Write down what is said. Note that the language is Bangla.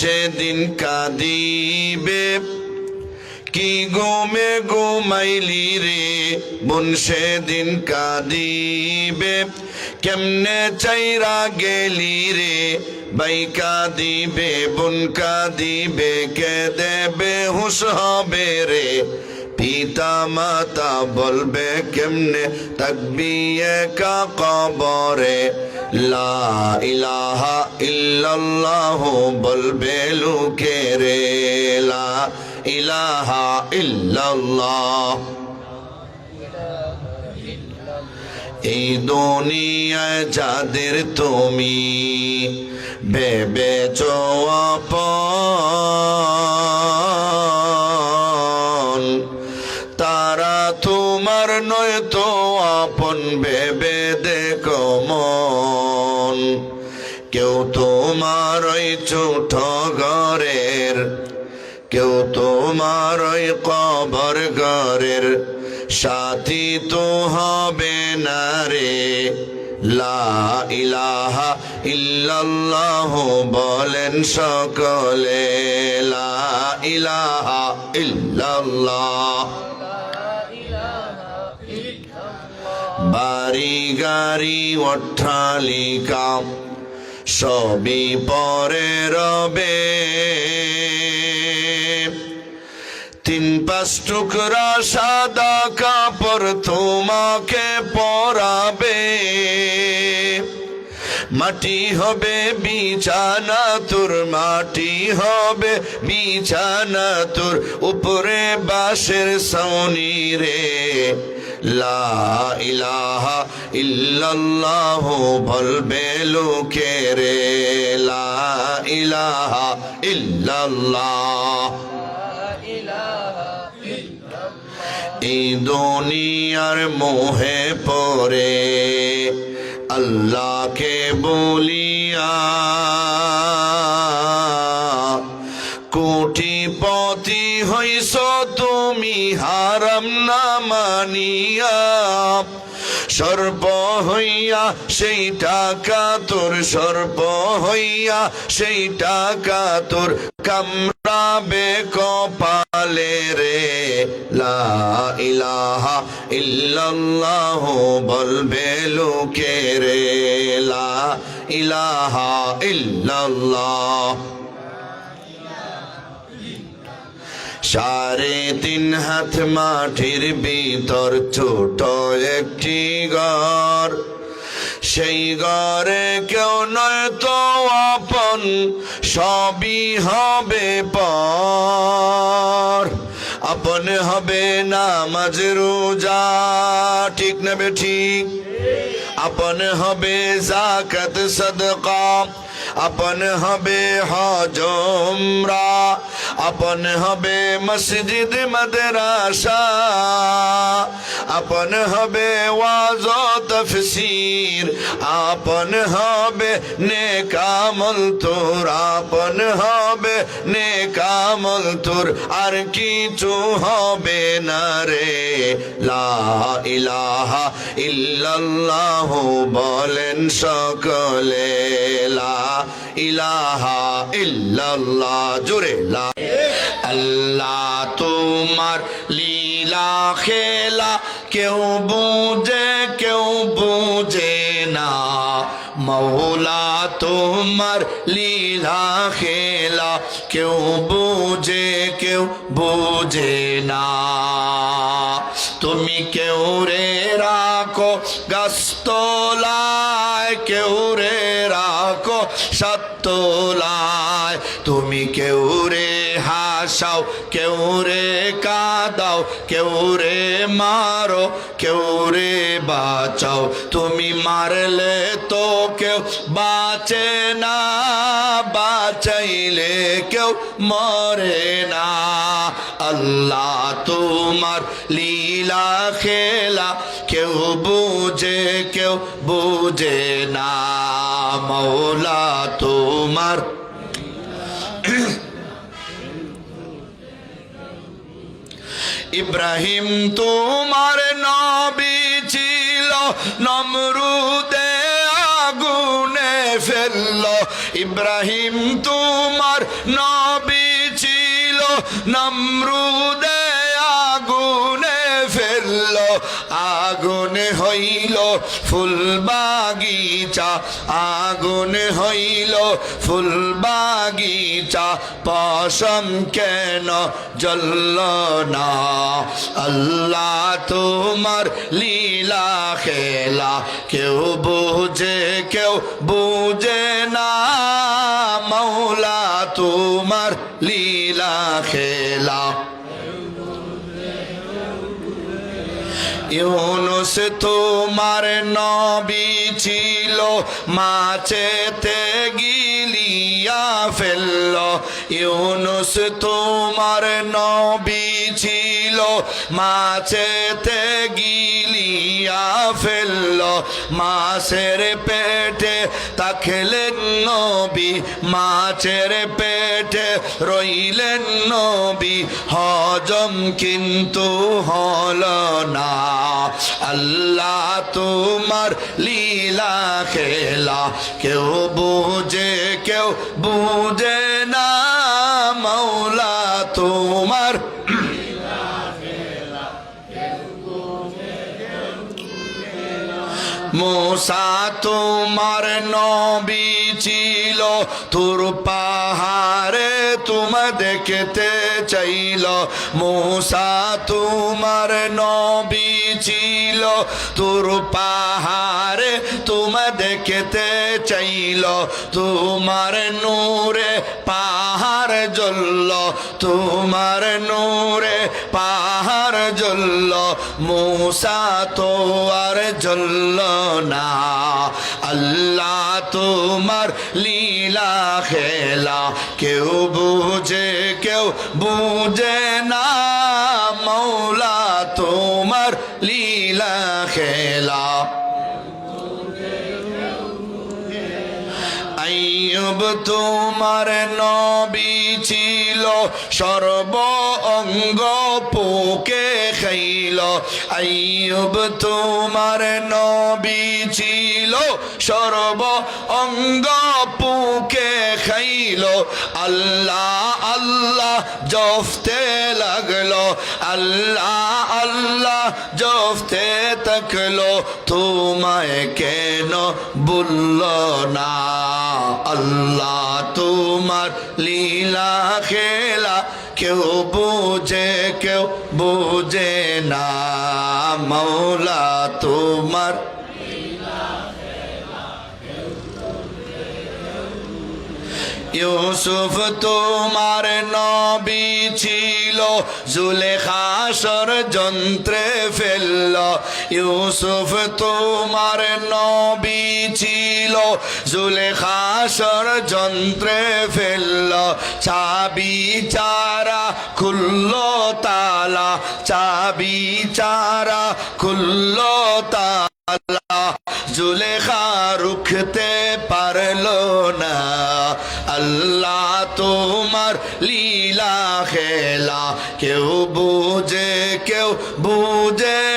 সেদিন কাঁদিবে। কি গোমে গোমাইলি রে? বোন, সেদিন কাঁদিবে। কেমনে চাইরা গেলি রে? বাই কাঁদিবে, বোন কাঁদিবে কে দেবে হুশ হবে রে। পিতা মাতা বলবে, কেমনে থাকবি একা কবরে? লা ইলাহা ইল্লাল্লাহ বলবে লোকে রে, লা ইলাহা ইল্লাল্লাহ। এই দুনিয়ায় যাদের তুমি ভেবেছ আপন, তারা তোমার নয় তো আপন, ভেবে দেখো মন। কেউ তোমার ওই ছোট ঘরের, কেউ তোমার ওই কবর ঘরের, সাথী তো হবে না রে। লা ইলাহা ইল্লাল্লাহ বলেন সকলে, লা ইলাহা ইল্লাল্লাহ। বাড়ি গাড়ি, অট্টালিকা সবই পরে রবে। তিন পাঁচ টুকরা সাদা কাপড় তোমাকে পরাবে। মাটি হবে বিছানা, তোর মাটি হবে বিছানা, তোর উপরে বাঁশের সৌনি রে। লা ইলাহা ইল্লাল্লাহ বলবে লোকে রে? লা ইলাহা ইল্লাল্লাহ। এই দুনিয়ার মোহে পরে আল্লাহকে বলিয়া। মানিয়া সর্ব হইয়া সেই টাকা তোর, সর্ব হইয়া সেই টাকা তোর। কামড়াবে কপালে রে। লা ইলাহা ইল্লাল্লাহ বলবে লোকে রে। লা ইলাহা ইল্লাল্লাহ। সাড়ে তিন হাত মাটির ভিতর ছোট একটি ঘর। সেই ঘরে কেউ নয় তো আপন, সবই হবে পর। আপন হবে নামাজ রোজা, ঠিক নেবে ঠিক আপন হবে জাকাত সদকা। আপন হবে হজ, উমরা। আপন হবে মসজিদ মাদ্রাসা, আপন হবে ওয়াজ তফসির, আপন হবে নেকামল তোর, আপন হবে নেকামল তোর, আর কিছু হবে না রে। লা ইলাহা ইল্লাল্লাহ বলেন সকলে, লা ইলাহা ইল্লাল্লাহ, জোরে লা আল্লাহ তোমার লীলা খেলা কেউ বুঝে কেউ বুঝে না। মৌলা তোমার লীলা খেলা কেউ বুঝে কেউ বুঝে না। তুমি কেউ রে রাখো গাছতলায়, কেউ রে রাখো সত্তলায়। তুমি কেউ রে হাসাও কেউ রে কাদাও, কেউ রে মারো, কেউ রে বাঁচাও। তুমি মারলে তো কেউ বাঁচে না, বাঁচাইলে কেউ মরে না। আল্লাহ তোমার লীলা খেলা, কেউ বুঝে কেউ বুঝে না। মৌলা তোমার ইব্রাহিম তোমার নবী ছিল নমরুদে আগুনে ফেলল। ইব্রাহিম তোমার নবী ছিল নমরুদে আগুনে হইল, ফুল আগুনে হইল, ফুল বাগিচা। পশম কেন জ্বলল না? আল্লাহ তোমার লীলা খেলা। কেউ বুঝে কেউ বুঝে না। মৌলা তোমার লীলা খেলা। ইউনুস তোমার নবী ছিল মাছেতে গিলিয়া ফেলল। ইউনুস তোমার নবী ছিল। মাছেতে গিলিয়া ফেলল, মাছের পেটে তা খেলেন নবী, মাছের পেটে রইলেন নবী, হজম কিন্তু হল না। আল্লাহ তোমার লীলা খেলা, কেউ বুঝে কেউ বুঝে না, মৌলা তোমার মোসা তোমার নবী ছিল তোর পাহাড়ে তোমা দেখতে চাইল। মোসা তোমার নবী ছিল তোর পাহাড়ে তোমা দেখতে চাইল। তোমার নূরে পাহাড় জ্বলল, তোমার নূরে পাহাড় জ্বলল মোসা তো আর জ্বলল না। আল্লাহ তোমার লীলা খেলা, কেউ বুঝে কেউ বুঝে না। মৌলা তোমার লীলা খেলা। আইয়ুব তোমার নবী ছিল, সর্ব অঙ্গ পোকে খাইল আইয়ুব তোমার নবী ছিল, সর্ব অঙ্গ পোকে খাইল। আল্লাহ আল্লাহ জফতে লাগল, আল্লাহ আল্লাহ জফতে তকলো তোমায় কেন বলল না? আল্লাহ তোমার লীলা খেলা কেউ বুঝে কেউ বুঝে না। মৌলা তোমার ইউসুফ তোমার নবী ছিল, জুলেখা যন্ত্রে ফেলল। ইউসুফ তোমার নবী ছিল জুলেখা যন্ত্রে ফেলল, চাবি চারা খুলল তালা, চাবি চারা খুলল তালা, জুলেখা রুখতে পারল না, আল্লাহ তোমার লীলা খেলা, কেউ বুঝে কেউ বুঝে